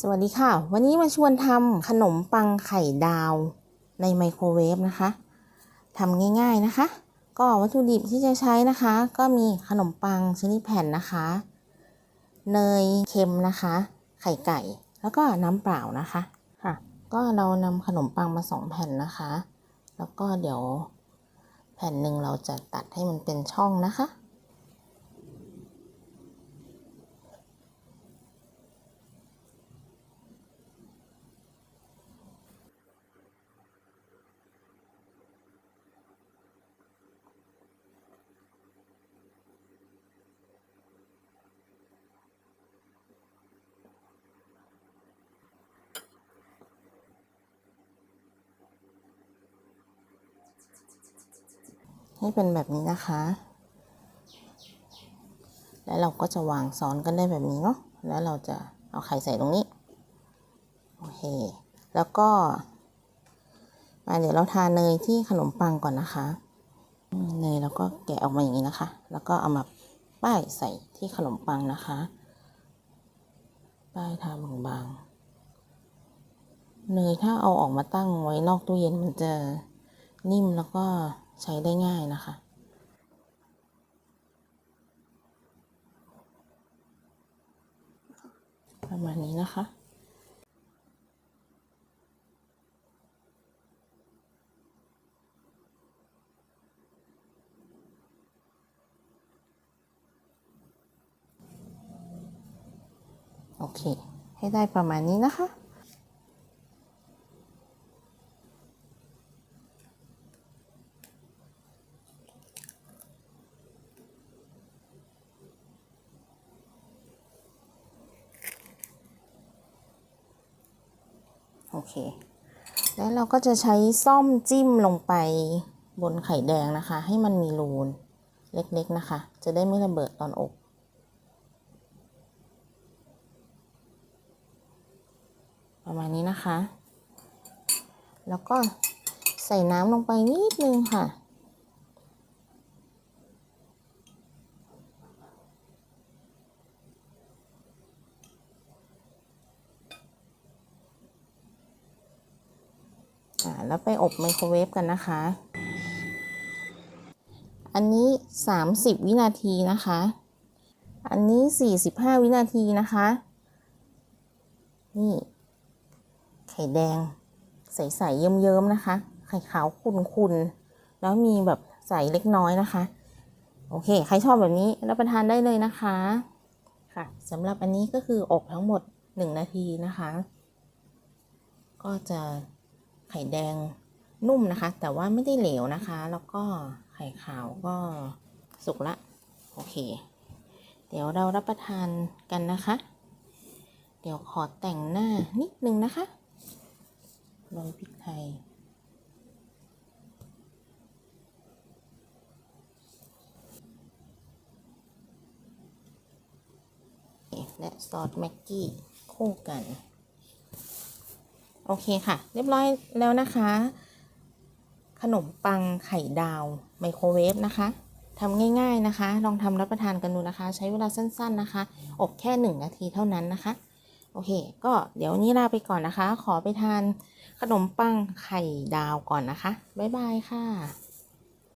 สวัสดีค่ะ วันนี้มาชวนทำขนมปังไข่ดาวในไมโครเวฟนะคะทำง่ายๆนะคะ ก็วัตถุดิบที่จะใช้นะคะ ก็มีขนมปังชนิดแผ่นนะคะ เนยเค็มนะคะ ไข่ไก่ แล้วก็น้ำเปล่านะคะค่ะ ก็เรานำขนมปังมาสองแผ่นนะคะ แล้วก็เดี๋ยว แผ่นหนึ่งเราจะตัดให้มันเป็นช่องนะคะ ให้เป็นแบบนี้นะคะ แล้วเราก็จะวางซ้อนกันได้แบบนี้เนาะ แล้วเราจะเอาไข่ใส่ตรงนี้ โอเค แล้วก็มาเดี๋ยวเราทาเนยที่ขนมปังก่อนนะคะ เนยแล้วก็แกะออกมาอย่างนี้นะคะ แล้วก็เอามาป้ายใส่ที่ขนมปังนะคะ ป้ายทาบางๆ เนยถ้าเอาออกมาตั้งไว้นอกตู้เย็นมันจะนิ่มแล้วก็ ใช้ได้ง่ายนะคะ ประมาณนี้นะคะโอเค ให้ได้ประมาณนี้นะคะ เค แล้วเราก็จะใช้ซ่อมจิ้มลงไปบนไข่แดงนะคะ ให้มันมีรูนเล็กๆนะคะ จะได้ไม่ระเบิดตอนอบประมาณนี้นะคะ แล้วก็ใส่น้ำลงไปนิดนึงค่ะ อ่าแล้วไปอบไมโครเวฟกันนะคะ อันนี้ 30 วินาทีนะคะ อันนี้ 45 วินาทีนะคะ นี่ ไข่แดง ใสๆเยิ้มๆนะคะ ไข่ขาวขุ่นๆ แล้วมีแบบใสเล็กน้อยนะคะ โอเค ใครชอบแบบนี้รับประทานได้เลยนะคะค่ะสำหรับอันนี้ก็คืออบทั้งหมด 1 นาทีนะคะ ก็จะ ไข่แดงนุ่มนะคะ แต่ว่าไม่ได้เหลวนะคะ แล้วก็ไข่ขาวก็สุกละ โอเค เดี๋ยวเรารับประทานกันนะคะ เดี๋ยวขอแต่งหน้านิดนึงนะคะโรยพริกไทยและซอสแม็กกี้คู่กัน โอเคค่ะ เรียบร้อยแล้วนะคะ ขนมปังไข่ดาวไมโครเวฟนะคะทำง่ายๆนะคะ ลองทำรับประทานกันดูนะคะ ใช้เวลาสั้นๆนะคะ อบแค่หนึ่งนาทีเท่านั้นนะคะ โอเค ก็เดี๋ยวนี้ลาไปก่อนนะคะ ขอไปทานขนมปังไข่ดาวก่อนนะคะ บ๊ายบายค่ะ